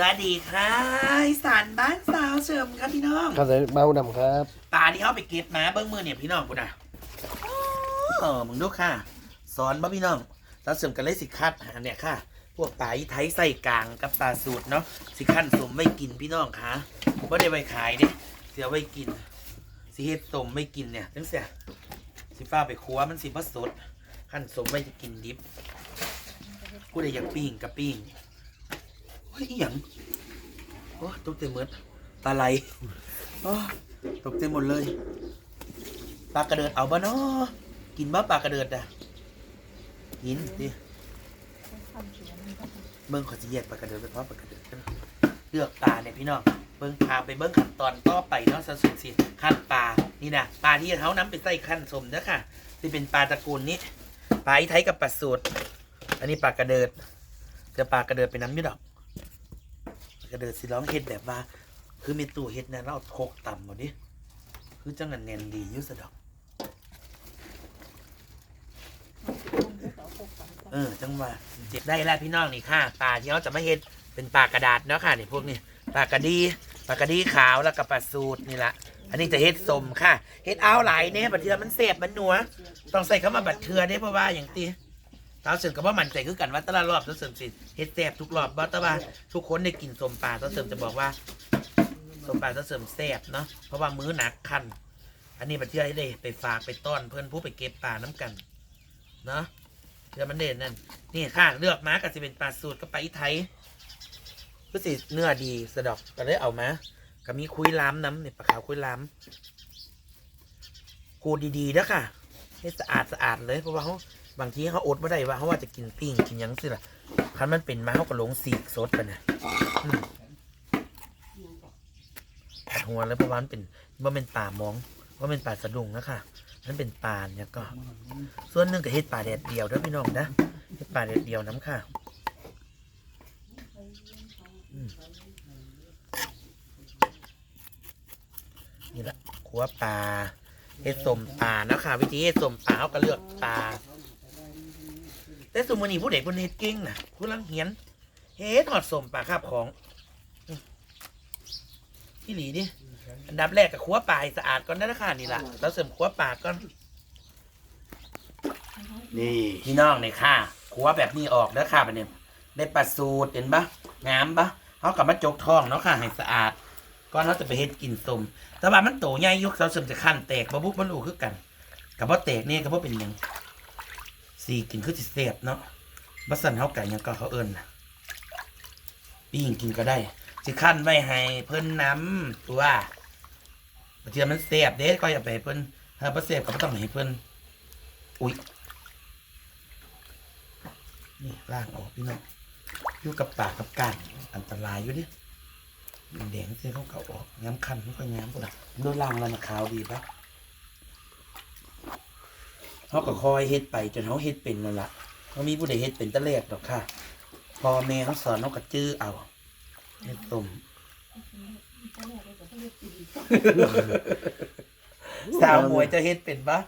สวัสดีค่ะอีสานบ้านสาวเฉิมครับพี่น้องข้าวใส่เบานำครับปลาที่เขาไปเก็บมาเบิ้งมือเนี่ยพี่น้องกูนะเออมึงดูค่ะ สอนบ่พี่น้องสาวเฉิมกันเลยสิคัดอันเนี่ยค่ะ พวกปลาอีไทยใส่กลางกับปลาสูตรเนาะสิขั้นสมไว้กินพี่น้องค่ะบ่ได้ไว้ขายเด้เสียไว้กินสิเฮ็ดสมไว้กินเนี่ยจังเสียสิฟ้าไปครัวมันสิบ่สดขั้นสมไว้จะกินดิบกูได้อยากปิ้งกับปิ้งเฮ้ยอหยังโอ้ตกใจหมดปลาไหลโอ้ตกใจหมดเลยปลากระเดิดเอาบ้านาะกินบ้าปลากระเดิดอะกินดิเบิ้งขอจะแยกปลากระเดิดไปเพราะปลากระเดิดกันเลือกปลาเนี่ยพี่น้องเบิ้งพาไปเบิ้งขั้นตอนต่อไปเนาะสัสุดสิขั้นปลานี่นะปลาที่เขาน้ำไปใส่ขั้นสมเด้อค่ะที่เป็นปลาตระกูลนี้ปลาอีไทยกับปลาสูตร อันนี้ปลากระเดิดจะปลากระเดิดไปน้ำอยี่ดอก ก็เดินสิร้องเฮ็ดแบบว่า คือมีตู้เฮ็ดเนี่ยเราเอาโคกต่ำหมดดิคือจังงันแนนดีอยุ่สะดอก เออ จังว่าเจ็บได้แล้วพี่น้องนี่ค่ะปลาที่เขาจะมาเฮ็ดเป็นปลากระดาษเนาะค่ะนี่พวกนี้ปลากระดีปลากระดีขาวแล้วก็ปลาสูตรนี่ละอันนี้จะเฮ็ดสมค่ะเฮ็ดเอาหลายเนี่ยบัดเทือมันเสบมันนัว ต้องใส่เข้ามาบัดเทือเนี่ยเพราะว่าอย่างตีเท้าเสริมกับว่ามันใจคือกันว่าแตละรอบเท้าเสริมสิเฮ็ดแซ่บทุกรอบว่แต่ว่าทุกคนได้กินสมปลาเท้าเสริมจะบอกว่าสมปลาเท้าเสริมแซ่บเนาะเพราะว่ามื้อหนักคันอันนี้ประเทศให้ได้ไปฝากไปต้อนเพื่อนผู้ไปเก็บปลาน้ำกันเนาะเชื่อมันเด่นนั่นนี่ค่ะเลือกมาก็จะเป็นปลาสูตรกับปลาอีไทยก็สิเนื้อดีสะดอกก็เลยเอามาก็มีคุยล้ำน้ำเนี่ยปลาขาวคุยล้ำกูดีๆนะค่ะให้สะอาดสะอาดเลยเพราะว่าเขา บางทีเขาอดไม่ได้ว่าเขาว่าจะกินปิ้งกินหยังสิล่ะคันมันเป็นมาเขาก็หลงสีกสดไปนะอืมปวดหัวแล้วเพราะว่ามันเป็นว่าเป็นป่ามองว่าเป็นป่าสะดุ้งนะค่ะนั่นเป็นป่าเนี่ยก็ ส่วนหนึ่งก็เฮ็ดป่าแดดเดียวเด้อพี่น้องนะเฮ็ดป่าแดดเดียวน้ำค่ะอืมนี่ละขัวปลาเฮ็ดสมปลานะค่ะ วิธีเฮ็ดสมปลาเขาก็เลือกปลา แต่สมมุนีผู้เด็กคนเฮ็ดเก่งนะผู้ลังเหียนเฮ็ดหอดสมปลาคาบของพี่หลีดิอันดับแรกกับขัวปลาให้สะอาดก่อนนะนะคะนี่ล่ะแล้วเสริมขัวปลาก่อนนี่พี่น้องเนี่ยค่ะขัวแบบนี้ออกแล้วค่ะบัดเนี่ยได้ปลาสูตรเห็นปะงามปะเขากลับมาจกทองเนาะค่ะให้สะอาดก่อนเขาจะไปเฮ็ดกินสมแต่ว่ามันโตใหญ่ยุคเราเสริมจะขั้นแตกบะบุกบะลูคือกันกับว่าแตกเนี่ยกับว่าเป็นหยัง สีกินคือสิเสียบเนาะบัสันเฮาไก่ยังก็เขาเอิญปิ้งกินก็ได้สิขั้นไว้ให้เพิ่นน้ำตัวบางทีมันเสียบเด้ก็อย่าไปเพิ่นถ้าบ่เสียบก็บ่ต้องให้เพิ่นอุ้ยนี่ล่างออกพี่น้องอยู่กับปากกับก้านอันตรายอยู่ดิแดงเส้นเขาเก่าออกย้ำคันไม่ค่อยย้ำปุ๊บโดนล่างแล้วนะขาวดีปะ เขาก็คอยเฮ็ดไปจนเขาเฮ็ดเป็นนั่นละเขามีผู้ใดเฮ็ดเป็นตะเลกดอกค่ะ พอแม่เขาสอนเขาก็จื้อเอาเฮ็ดตุ่มสาวมวยจะเฮ็ดเป็นปะ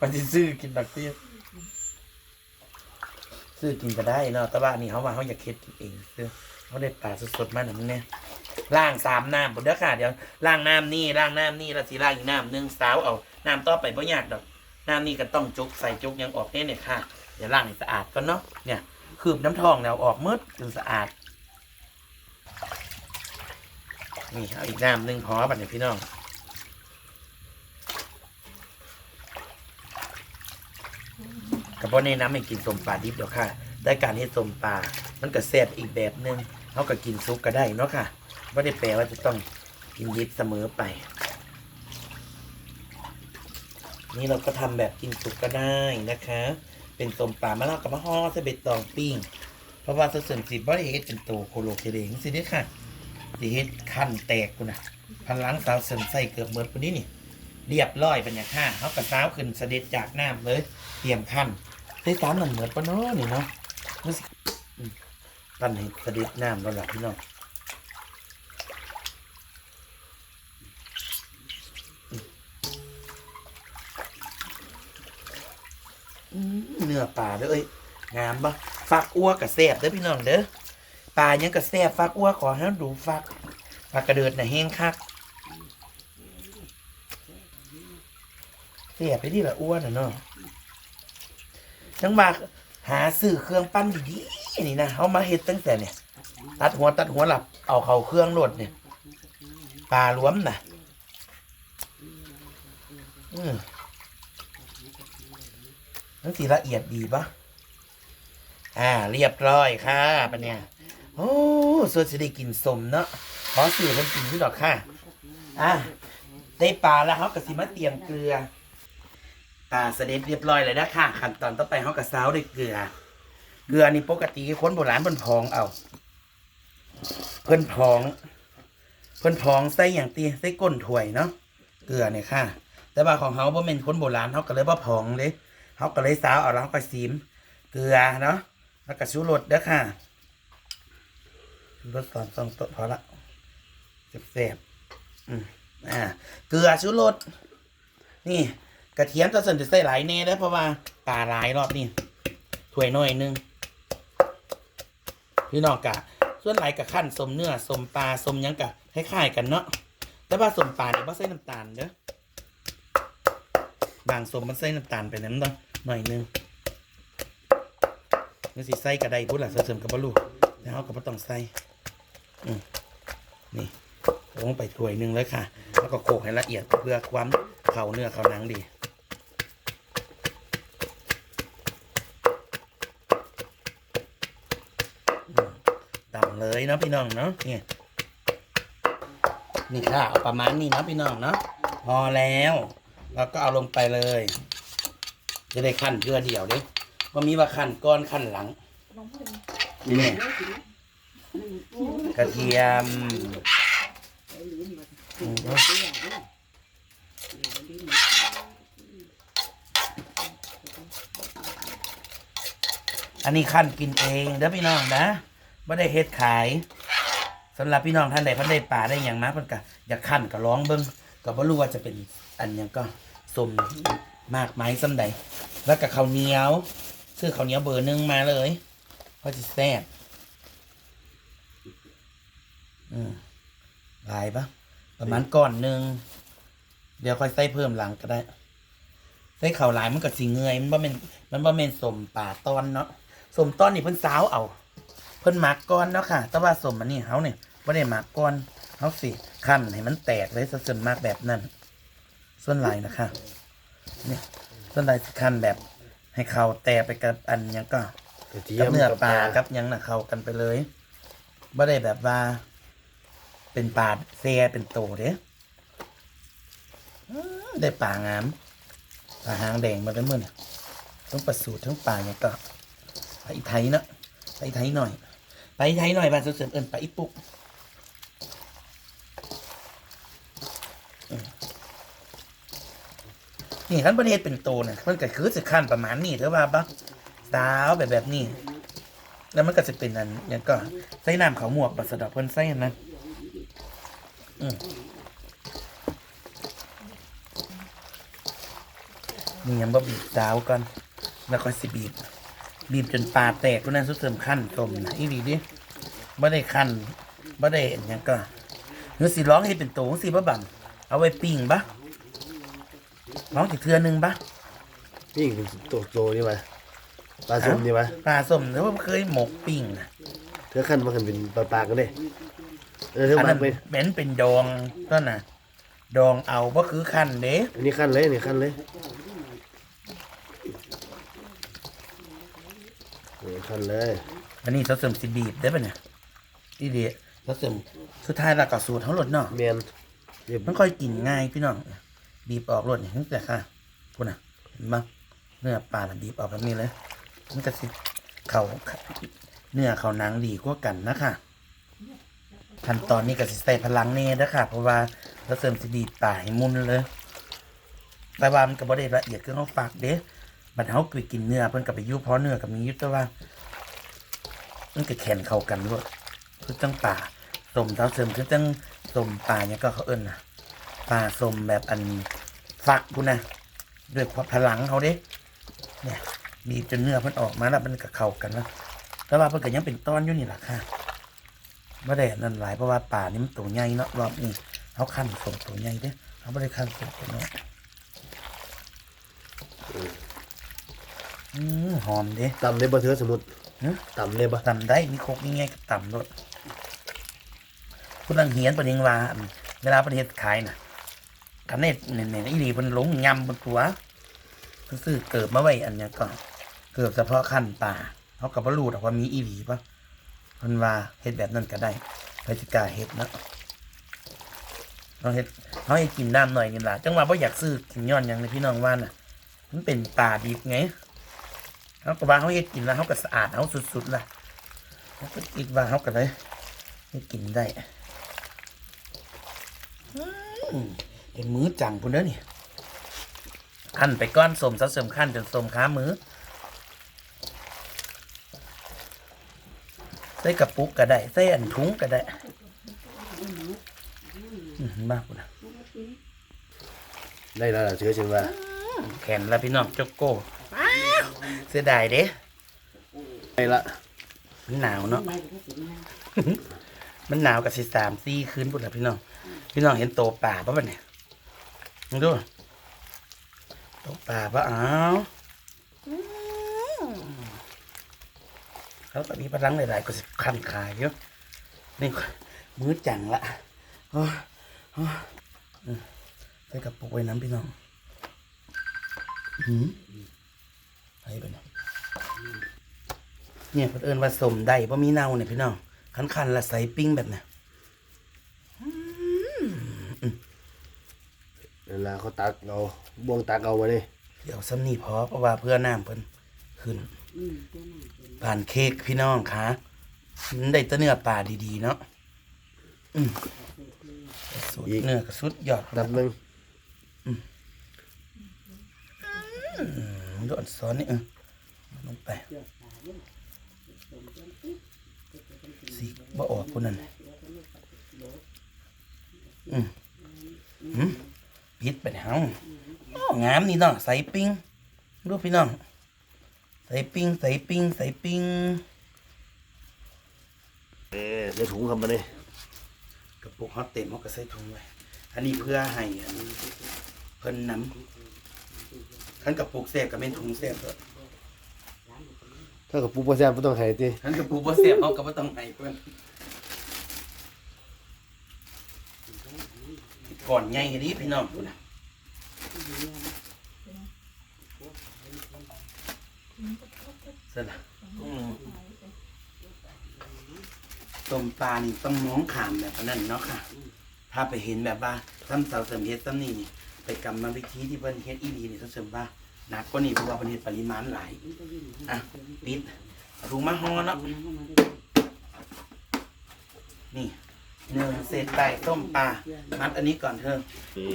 มันจะซื้อกินบักเตี้ยซื้อกินก็ได้เนาะแต่ว่าอันนี่เขาว่าเขาอยากเฮ็ดกินเองซื้อ เขาได้ปลาสดๆมาหนึ่งเนี่ยล่างสามน้ำบนเด้อค่ะเดี๋ยวล่างน้ำนี่ล่างน้ำนี่แล้วสีล่างอีกน้ำหนึ่งสาวเอาน้ำต่อไปบ่ยากดอกน้ำนี่ก็ต้องจุกใส่จุกยังออกเนี่ยเนี่ยค่ะเดี๋ยวล่างให้สะอาดก่อนเนาะเนี่ยคืบน้ำทองแล้วออกมืดจนสะอาดนี่เอาอีกน้ำหนึ่งพอบัดเนี่ยพี่น้องกับพ่อในน้ำไม่กินสมปลาดิบเดี๋ยวค่ะ ได้การเฮ็ดสมปลามันก็แซ่บอีกแบบหนึ่ง เขาก็กินซุปก็ได้เนาะค่ะไม่ได้แปลว่าจะต้องกินดิบเสมอไป นี่เราก็ทำแบบกินสุกก็ได้นะคะ เป็นสมปลามะนาวกับมะฮอใส่ใบตองปิ้ง เพราะว่าส่วนสิบริเฮ็ดเป็นตัวโคโลเคเดงสิเด้อค่ะสิเฮ็ดขั้นแตกกูนะพลังสาวเสริมใส่เกือบเหมิดคนนี้นี่เรียบร้อยเป็นอย่างค่ะเขากระซ้าวขึ้นเสด็จจากน้ำเลย เตรียมขั้นได้สามหนึ่งเหมือนปะเนาะนี่เนาะรู้สึกอืม ปั้นให้เสด็จน้ำแล้วล่ะพี่น้องเนื้อปลาเด้อเอ้ยงามปะฟักอ้วกับแซ่บเด้อพี่น้องเด้อปลายังกับแซ่บฟักอ้วขอให้เราดูฟักปลากระเดิดน่ะแห้งคักแซ่บไปที่ละอ้วนน่ะเนาะจังว่าหาซื้อเครื่องปั้นดี นี่นะเขามาเฮ็ดตั้งแต่เนี่ย ตัดหัวตัดหัวหลับ เอาเข้าเครื่องโลดเนี่ยปลารวมน่ะอืมนั่นสีละเอียดดีปะอ่า เรียบร้อยค่ะปะเนี่ย โอ้ส่วนจะได้กินสมเนาะขอสื่อมันกินที่ดอกค่ะ อะได้ปลาแล้วเขากระสิมาเตรียมเกลือปลาเสด็จเรียบร้อยเลยนะค่ะ ขั้นตอนต่อไปเขากระซาด้วยเกลือ เกลือนี่ปกติคนโบราณเพิ่นพองเอา เพิ่นพอง เพิ่นพองใส่อย่างตีใส่ก้นถ้วยเนาะเกลือเนี่ยค่ะ แต่ว่าของเขาบ่เป็นคนโบราณเขาก็เลยบ่พองเลยเขาก็เลยสาวเอาแล้วเขาก็ซีมเกลือเนาะแล้วก็ชูรสเด้อค่ะรสสองสองโต๊ะพอละแซ่บๆอืมอ่าเกลือชูรสนี่กระเทียมจะส่วนจะใส่หลายแน่เด้เพราะว่าปลาหลายรอบนี่ถ้วยน้อยนึง พี่น้องกะส่วนหลายกับขั้นสมเนื้อสมปลาสมยังกะคล้ายๆกันเนาะแต่ว่าสมปลาเนี่ยบ่ใส่น้ำตาลเด้อบางสมมันใส่น้ำตาลไปน้ำต้องหน่อยนึงนี่สิใส่กระไดพุ่นล่ะเสริมกับบลูแล้วเขาก็บ่ต้องใส่อืมนี่ลงไปถ้วยนึงเลยค่ะ แล้วก็โขลกให้ละเอียดเพื่อความเข้าเนื้อเข้าหนังดี ต่ำเล ยเนาะพี่น้องเนาะนี่นี่ค่ะเอาประมาณนี้เนาะพี่น้องเนาะพอแล้วเราก็เอาลงไปเลย จะได้ขั้นเพื่อเดียวเด้ว่ามีว่าขั้นก้อนขั้นหลังนี่เนี่ยกระเทียมอืมอันนี้ขั้นกินเองเด้อพี่น้องนะ ไม่ได้เฮ็ดขายสำหรับพี่น้องท่านใดพันได้ป่าได้อย่างมาเพิ่นก็อยากขั้นก็ร้องเบิ่งก็บ่รู้ว่าจะเป็นอันหยังก็สมมากไม้ซ้ำใด แล้วก็ข้าวเหนียวซื้อข้าวเหนียวเบอร์หนึ่งมาเลยเพราะจะแซ่บอืมหลายปะประมาณก้อนหนึ่งเดี๋ยวค่อยใส่เพิ่มหลังก็ได้ใส่ข้าวหลายมันก็สิเงยมันบ่แม่นมันบ่แม่นสมป่าตอนเนาะสมตอนนี่เพิ่นสาวเอา พิ่นหมักก้อนเนาะค่ะ แต่ว่าสมอันนี้เขาเนี่ยไม่ได้หมักก้อนเขาสิขั้นให้มันแตกเลยส่วนมากแบบนั้น ส่วนหลายนะคะเนี่ยส่วนหลายสิขั้นแบบให้เขาแตกไปกับอันยังก็กับเนื้อปลากับยังน่ะเขากันไปเลยไม่ได้แบบว่า เป็นปลาเซียเป็นโตเด้ได้ปลางามปลาหางแดงมาด้เมื่อนี่ต้องประสูตรทั้งปลาเนี่ยก็ไปไทยเนาะไปไทยหน่อย ไปไทยหน่อยบ้านเสริมเอินไปอีปุกนี่ขั้นประเทศเป็นโตนะมันก็คือสิขั้นประมาณนี้เถอะว่าปะสาวแบบแบบนี้ แล้วมันก็จะเป็นอันเนี่ยก็ใส่น้ำเขาวหมวกบัสดอกเพิ่นใส่นนั้นอืมนี่ยังบ่บีบสาวก่อนแล้วก็สิบีบ บีบจนปลาแตกก็นั่นสุดเสริมขั้นต้มนะอีดีดิไม่ได้ขั้นไม่ได้อันหยังก็เนื้อสีร้องให้เป็นโตของสีบะบั่มเอาไว้ปิ้งปะร้องสิเทือหนึงปะนี่คือตัวโตนี่วะปลาส้มนี่วะปลาส้มหรือว่าเคยหมกปิ้งนะเธอขั้นมาขั้นเป็นปลาปลากันเลยเออเธออันมานั้นไปเป็นเป็นดองก็น่ะ ดองเอาก็คือขั้นเด้อันนี้ขั้นเลยนี่ขั้นเลย ขั้นเลยอันนี้เขาเสริมสิบีบได้ปะเนี่ยอีดีเขาเสริมสุดท้ายแล้วก็สูตรทั้งหมดเนาะเมียนเรียบมันค่อยกินง่ายพี่น้องบีบออกรสนี่ตั้งแต่ค่ะพูดนะเห็นบ้างเนื้อปลาน่ะบีบออกแบบนี้เลยมันก็สิเขาเนื้อเขาหนังดีกว่ากันนะคะขั้นตอนนี้ก็สิใส่พลังเน่นะคะเพราะว่าเราเสริมสิบีบปลาให้มุนเลยแต่ว่ามันก็บ่ได้ละเอียดคือเขาฝากเด้ บัดเฮาไปกินเนื้อเพิ่นก็ไปยุบเพราะเนื้อกับมียุบแต่ว่ามันก็แข็งเข้ากันด้วยคือจังป่าต้มเท้าเสริมคือจังต้มปลาเนี่ยก็เขาเอิ้นนะปลาส้มแบบอันฟักพูนนะด้วยพลังเขาเด้เนี่ยบีบจนเนื้อมันออกมาแล้วมันก็เข้ากันแล้วแต่ว่าเพิ่นก็ยังเป็นต้อนอยู่นี่แหละค่ะไม่ได้นั่นหลายเพราะว่าป่านี่มันตัวใหญ่เนาะรอบนี้เขาขั้นสมตัวใหญ่เด้เขาไม่ได้ขั้นสมตัวน้อย อืมหอมเด้ต่ำในบ่เทือสมุดฮะต่ำในบ่ต่ำได้มีโคกง่ายๆก็ต่ำรถคุณลังเหียนประเด็นว่าอันเวลาประเทศขายน่ะกันเน็ตเนี่ยเนี่ยอีหลีมันหลงยำบนตัวเพิ่นซื้อเกิบมาไว้อันเนี้ยก็เกิบเฉพาะขั้นป่าเขากับบรูดอกว่ามีอีหลีปะเพิ่นว่าเฮ็ดแบบนั้นก็ได้ไปสิกล้าเฮ็ดเนาะเราเฮ็ดเขาให้กินน้ำหน่อยนี่ล่ะจังว่าบ่อยากซื้อกินย้อนหยังเลยพี่น้องว่าน่ะ มันเป็นป่าดิบไง เขาก็ว่าเขาเฮ็ดกินแล้วเขาก็สะอาดเขาสุดๆล่ะเขาก็คิดว่าเขาก็เลยให้กินได้อืมเป็นมื้อจังพุ่นเด้อนี่ขั้นไปก้อนสมซะเสริมขั้นจนสมขามือใส่กระปุกก็ได้ใส่อันถุงก็ได้อืมมากพุ่นนะได้แล้วล่ะเทือฉันว่าแขนแล้วพี่น้องจกโก้ว้าว เสียดายเด้ได้ละมันหนาวเนาะ มันหนาวกับสิสามสี่คืนพุ่นละพี่น้อง พี่น้องเห็นโตป่าปะปะเนี่ยมึงดูโตป่าปะอ้าวเขาก็มีพลังหลายๆก็สิคันขายเยอะนี่มื้อจังละโอ้ยโอ้ยอืมใส่กระปุกไว้น้ำพี่น้องหืม ไปไปเนาะเนี่ยเพิ่นเอิ้นว่าสมได้เพราะมีเน่าเนี่ยพี่น้องคันๆละใส่ปิ้งแบบเนี้ยเวลาเขาตักเอาบ่วงตักเอามานี่เดี๋ยวซ้ำนี่พอเพราะว่าเพื่อน้ำเพิ่นขึ้นผ่านเค้กพี่น้องคะมันได้แตะเนื้อปลาดีๆเนาะอืมสุดเนื้อก็สุดยอดนับหนึง มันโดซ้อนนี่เออลงไปสีบ่ออกคนนั้นอืมอืมปิดไปเฮาอ้องามนี่เนาะใส่ปิ้งดูพี่น้องใส่ปิ้งใส่ปิ้งใส่ปิ้งเออในถุงครับมานี่กระปุกฮอตเต็มเขาก็ใส่ถุงไว้อันนี้เพื่อให้อันเพิ่นนำ ขันกระปุกเสียบก็เป็นถุงเสียบด้วยถ้ากับปูปลาแซ่บบ่ต้องให้ติขันกระปุกบ่เสียบเขาก็บ่ต้องให้เพิ่นก่อนใหญ่ดีพี่น้องดูนะเสร็จละอืมต้มปลานี่ต้องมองขามแบบนั้นเนาะค่ะ ถ้าไปเห็นแบบว่าซ้ำเสาเสริมเฮ็ดซ้ำนี่นี่ ไปกำมาวิธีที่เพิ่นเฮ็ดอีดีนี่เขาเสริมว่าหนักกว่านี้เพราะว่าเพิ่นเฮ็ดปริมาณหลายอะปิดเอาถุงมาห่อเนาะนี่หนึ่งเศษไก่ต้มปลามัดอันนี้ก่อนเถอะ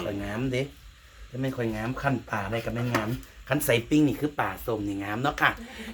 ข่อยงามเด้ถ้าไม่ข่อยงามขั้นป่าอะไรก็ไม่งาม ขั้นใส่ปิ้งนี่คือป่าสมนี่งามเนาะค่ะ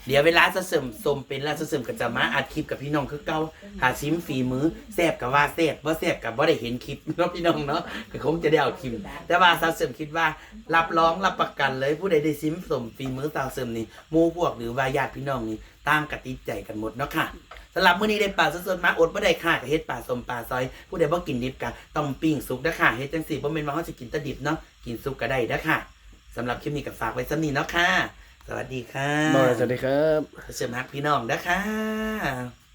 เดี๋ยวเวลาจะเสริมสมเป็นแล้วจะเสริมก็จะมาอัดคลิปกับพี่น้องคือเก่าหาชิมฝีมือแซ่บกับว่าแซ่บว่าแซ่บกับว่าได้เห็นคลิปเนาะพี่น้องเนาะก็คงจะได้เอาคลิปแต่ว่าสาวเสริมคิดว่ารับรองรับประกันเลยผู้ใดได้ชิมสมฝีมือสาวเสริมนี่หมู่พวกหรือว่าญาติพี่น้องนี่ต่างกติใจกันหมดเนาะค่ะสำหรับมื้อนี้ได้ปลาสดๆมาอดบ่ได้ค่ะก็เฮ็ดปลาสมปลาซอย ผู้ใดบ่กินดิบก็ต้องปิ้งสุกเด้อค่ะเฮ็ดจังซี่บ่แม่นว่าเฮาสิกินแต่ดิบเนาะกินสุกก็ได้เด้อค่ะ สำหรับคลิปนี้ก็ฝากไว้ซำนี้เนาะค่ะ สวัสดีค่ะมาสวัสดีครับเสริมฮักพี่น้องเด้อค่ะ